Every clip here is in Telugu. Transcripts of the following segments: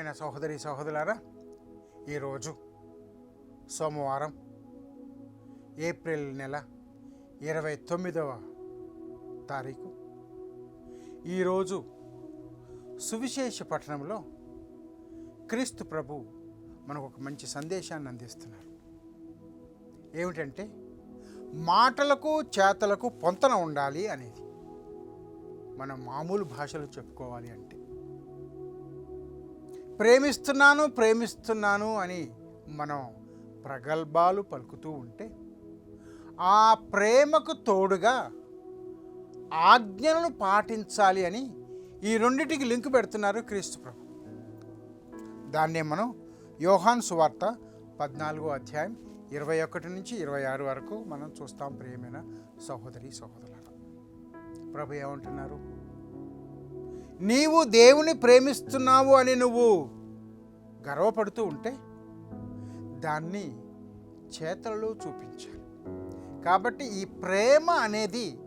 ప్రియమైన సహోదరి సహోదరులారా ఈరోజు సోమవారం ఏప్రిల్ నెల ఇరవై తొమ్మిదవ తారీఖు. ఈరోజు సువిశేష పట్టణంలో క్రీస్తు ప్రభు మనకు ఒక మంచి సందేశాన్ని అందిస్తున్నారు. ఏమిటంటే మాటలకు చేతలకు పొంతన ఉండాలి అనేది. మనం మామూలు భాషలో చెప్పుకోవాలి అంటే. ప్రేమిస్తున్నాను ప్రేమిస్తున్నాను అని మనం ప్రగల్భాలు పలుకుతూ ఉంటే ఆ ప్రేమకు తోడుగా ఆజ్ఞలను పాటించాలి అని ఈ రెండిటికి లింక్ పెడుతున్నారు క్రీస్తు ప్రభు. దాన్నే మనం యోహాన్ సువార్త పద్నాలుగో అధ్యాయం ఇరవై ఒకటి నుంచి ఇరవై ఆరు వరకు మనం చూస్తాం ప్రియమైన సహోదరి సహోదరులను ప్రభు ఏమంటున్నారు? నీవు దేవుని ప్రేమిస్తున్నావు అని నువ్వు గర్వపడుతూ ఉంటే దాన్ని చేతలలో చూపించాలి. కాబట్టి ఈ ప్రేమ అనేది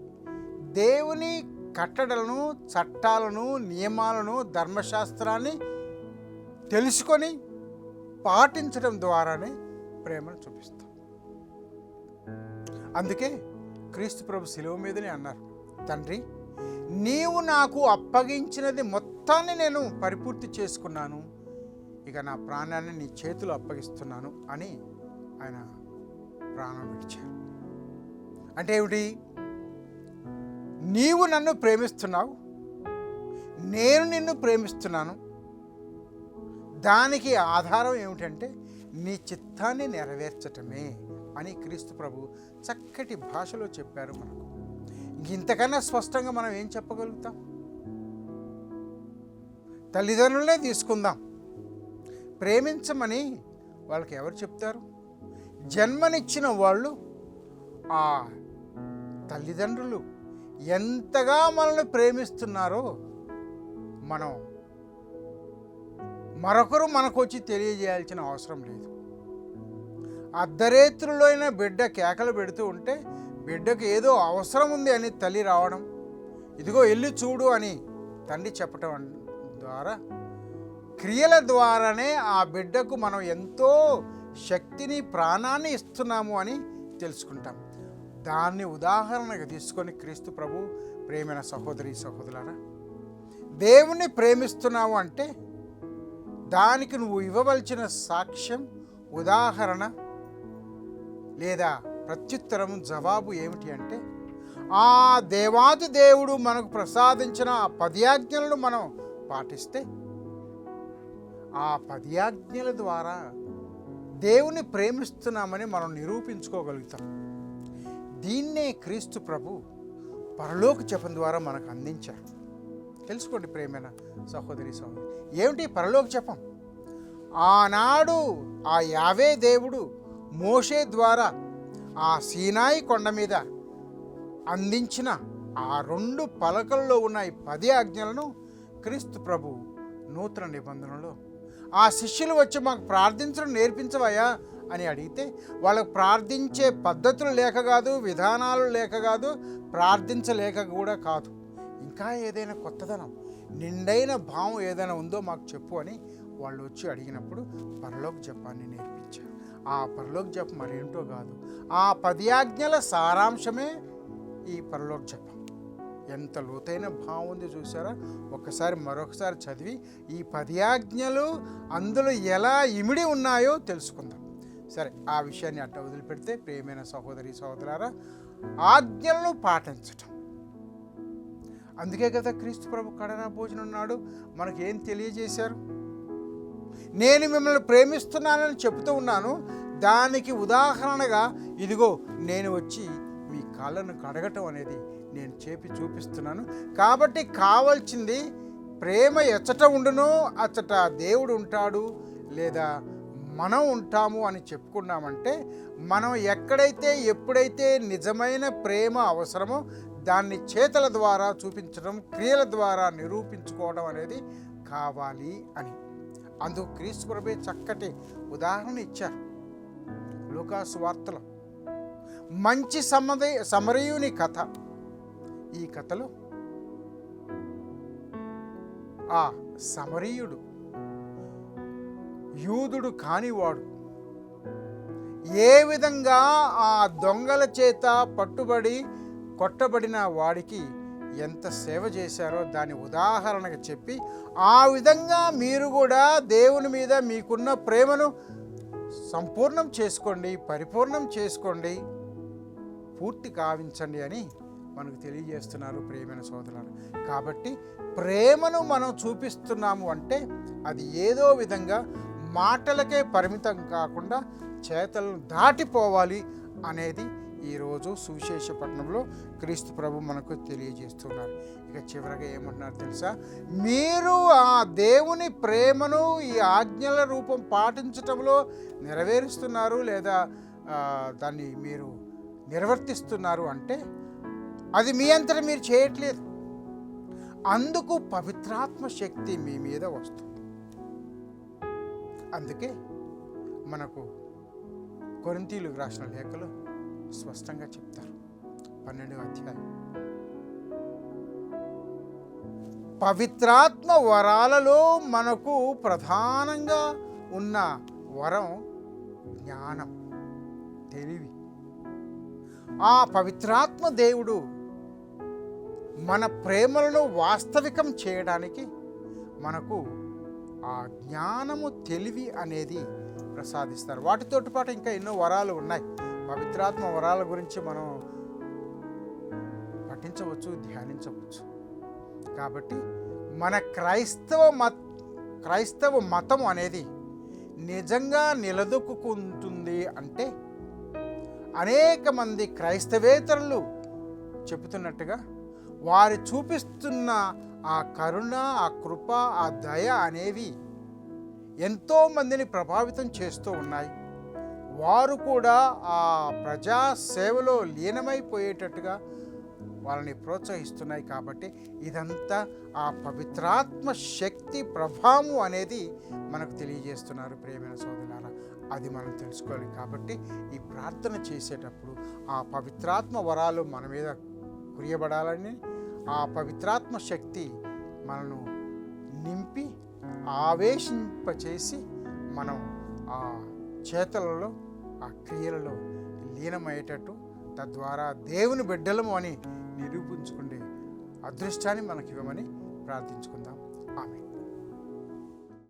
దేవుని కట్టడలను చట్టాలను నియమాలను ధర్మశాస్త్రాన్ని తెలుసుకొని పాటించడం ద్వారానే ప్రేమను చూపిస్తాం. అందుకే క్రీస్తు ప్రభు శిలువ మీదనే అన్నారు తండ్రి నీవు నాకు అప్పగించినది మొత్తాన్ని నేను పరిపూర్తి చేసుకున్నాను. ఇక నా ప్రాణాన్ని నీ చేతులు అప్పగిస్తున్నాను అని ఆయన ప్రాణం విడిచారు. అంటే ఏమిటి? నీవు నన్ను ప్రేమిస్తున్నావు. నేను నిన్ను ప్రేమిస్తున్నాను. దానికి ఆధారం ఏమిటంటే నీ చిత్తాన్ని నెరవేర్చటమే అని క్రీస్తు ప్రభు చక్కటి భాషలో చెప్పారు మనకు. ఇంతకన్నా స్పష్టంగా మనం ఏం చెప్పగలుగుతాం? తల్లిదండ్రులనే తీసుకుందాం. ప్రేమించమని వాళ్ళకి ఎవరు చెప్తారు? జన్మనిచ్చిన వాళ్ళు ఆ తల్లిదండ్రులు ఎంతగా మనల్ని ప్రేమిస్తున్నారో మనం మరొకరు మనకు వచ్చి తెలియజేయాల్సిన అవసరం లేదు. అర్ధరేత్రులైన బిడ్డ కేకలు పెడుతూ ఉంటే బిడ్డకు ఏదో అవసరం ఉంది అని తల్లి రావడం ఇదిగో వెళ్ళి చూడు అని తండ్రి చెప్పటం ద్వారా క్రియల ద్వారానే ఆ బిడ్డకు మనం ఎంతో శక్తిని ప్రాణాన్ని ఇస్తున్నాము అని తెలుసుకుంటాం. దాన్ని ఉదాహరణగా తీసుకొని క్రీస్తు ప్రభు ప్రేమైన సహోదరి సహోదరులారా దేవుణ్ణి ప్రేమిస్తున్నావు అంటే దానికి నువ్వు ఇవ్వవలసిన సాక్ష్యం ఉదాహరణ లేదా ప్రత్యుత్తరం జవాబు ఏమిటి అంటే ఆ దేవాది దేవుడు మనకు ప్రసాదించిన ఆ పదయాజ్ఞలను మనం పాటిస్తే ఆ పదయాజ్ఞల ద్వారా దేవుని ప్రేమిస్తున్నామని మనం నిరూపించుకోగలుగుతాం. దీన్నే క్రీస్తు ప్రభు పరలోక చెప్పం ద్వారా మనకు అందించారు. తెలుసుకోండి ప్రేమైన సహోదరి సహోదరి ఏమిటి పరలోక చెప్పం? ఆనాడు ఆ యావే దేవుడు మోషే ద్వారా ఆ సీనాయి కొండ మీద అందించిన ఆ రెండు పలకల్లో ఉన్న ఈ పది ఆజ్ఞలను క్రీస్తు ప్రభు నూతన నిబంధనలో ఆ శిష్యులు వచ్చి మాకు ప్రార్థించడం నేర్పించవయ్యా అని అడిగితే వాళ్ళకు ప్రార్థించే పద్ధతులు లేక కాదు విధానాలు లేక కాదు ప్రార్థించలేక కూడా కాదు. ఇంకా ఏదైనా కొత్తదనం నిండైన భావం ఏదైనా ఉందో మాకు చెప్పు అని వాళ్ళు వచ్చి అడిగినప్పుడు పరలోక జపాన్ని నేర్పించారు. ఆ పరలోక జపం మరేంటో కాదు. ఆ పదయాజ్ఞల సారాంశమే ఈ పరలోక జపం. ఎంత లోతైన భావం ఉంది చూసారా ఒక్కసారి మరొకసారి చదివి ఈ పదయాజ్ఞలు అందులో ఎలా ఇమిడి ఉన్నాయో తెలుసుకుందాం. సరే ఆ విషయాన్ని అట్ట వదిలిపెడితే ప్రేమైన సహోదరి సహోదరారా ఆజ్ఞలను పాటించటం. అందుకే కదా క్రీస్తు ప్రభు కడనా భోజనం నాడు మనకేం తెలియజేశారు? నేను మిమ్మల్ని ప్రేమిస్తున్నానని చెప్తూ ఉన్నాను. దానికి ఉదాహరణగా ఇదిగో నేను వచ్చి మీ కాళ్ళను కడగటం అనేది నేను చేపి చూపిస్తున్నాను. కాబట్టి కావాల్సింది ప్రేమ ఎచ్చట ఉండునో అచ్చట దేవుడు ఉంటాడు లేదా మనం ఉంటాము అని చెప్పుకున్నామంటే మనం ఎక్కడైతే ఎప్పుడైతే నిజమైన ప్రేమ అవసరమో దాన్ని చేతల ద్వారా చూపించడం క్రియల ద్వారా నిరూపించుకోవడం అనేది కావాలి అని. అందుకు క్రీస్తు ప్రభే చక్కటి ఉదాహరణ ఇచ్చారు. లూకాసు వార్తలో మంచి సమద సమరయుని కథ. ఈ కథలో ఆ సమరీయుడు యూదుడు కానివాడు ఏ విధంగా ఆ దొంగల చేత పట్టుబడి కొట్టబడిన వాడికి ఎంత సేవ చేశారో దాని ఉదాహరణగా చెప్పి ఆ విధంగా మీరు కూడా దేవుని మీద మీకున్న ప్రేమను సంపూర్ణం చేసుకోండి పరిపూర్ణం చేసుకోండి పూర్తి కావించండి అని మనకు తెలియజేస్తున్నారు ప్రేమైన సోదరులు కాబట్టి ప్రేమను మనం చూపిస్తున్నాము అంటే అది ఏదో విధంగా మాటలకే పరిమితం కాకుండా చేతలను దాటిపోవాలి అనేది ఈరోజు సువిశేషపట్నంలో క్రీస్తు ప్రభు మనకు తెలియజేస్తున్నారు. ఇక చివరగా ఏమంటున్నారు తెలుసా? మీరు ఆ దేవుని ప్రేమను ఈ ఆజ్ఞల రూపం పాటించటంలో నెరవేరుస్తున్నారు లేదా దాన్ని మీరు నిర్వర్తిస్తున్నారు అంటే అది మీ అంతటా మీరు చేయట్లేదు. అందుకు పవిత్రాత్మ శక్తి మీ మీద వస్తుంది. అందుకే మనకు కొరింతీలకు రాసిన లేఖలు స్పష్టంగా చెప్తారు. పన్నెండవ అధ్యాయం. పవిత్రాత్మ వరాలలో మనకు ప్రధానంగా ఉన్న వరం జ్ఞానం తెలివి. ఆ పవిత్రాత్మ దేవుడు మన ప్రేమలను వాస్తవికం చేయడానికి మనకు ఆ జ్ఞానము తెలివి అనేది ప్రసాదిస్తారు. వాటితోటి పాటు ఇంకా ఎన్నో వరాలు ఉన్నాయి. పవిత్రాత్మ వరాల గురించి మనం పఠించవచ్చు ధ్యానించవచ్చు. కాబట్టి మన క్రైస్తవ మత క్రైస్తవ మతం అనేది నిజంగా నిలదొక్కుంటుంది అంటే అనేక మంది క్రైస్తవేతరులు చెబుతున్నట్టుగా వారు చూపిస్తున్న ఆ కరుణ ఆ కృప ఆ దయ అనేవి ఎంతోమందిని ప్రభావితం చేస్తూ ఉన్నాయి. వారు కూడా ఆ ప్రజా సేవలో లీనమైపోయేటట్టుగా వాళ్ళని ప్రోత్సహిస్తున్నాయి కాబట్టి ఇదంతా ఆ పవిత్రాత్మ శక్తి ప్రభావం అనేది మనకు తెలియజేస్తున్నారు ప్రేమైన సోదరులారా. అది మనం తెలుసుకోవాలి కాబట్టి ఈ ప్రార్థన చేసేటప్పుడు ఆ పవిత్రాత్మ వరాలు మన మీద కురియబడాలని ఆ పవిత్రాత్మ శక్తి మనను నింపి ఆవేశింపచేసి మనం ఆ చేతలలో ఆ క్రియలలో లీనమయ్యేటట్టు తద్వారా దేవుని బిడ్డలము అని నిరూపించుకుండే అదృష్టాన్ని మనకి ఇవ్వమని ప్రార్థించుకుందాం. ఆమె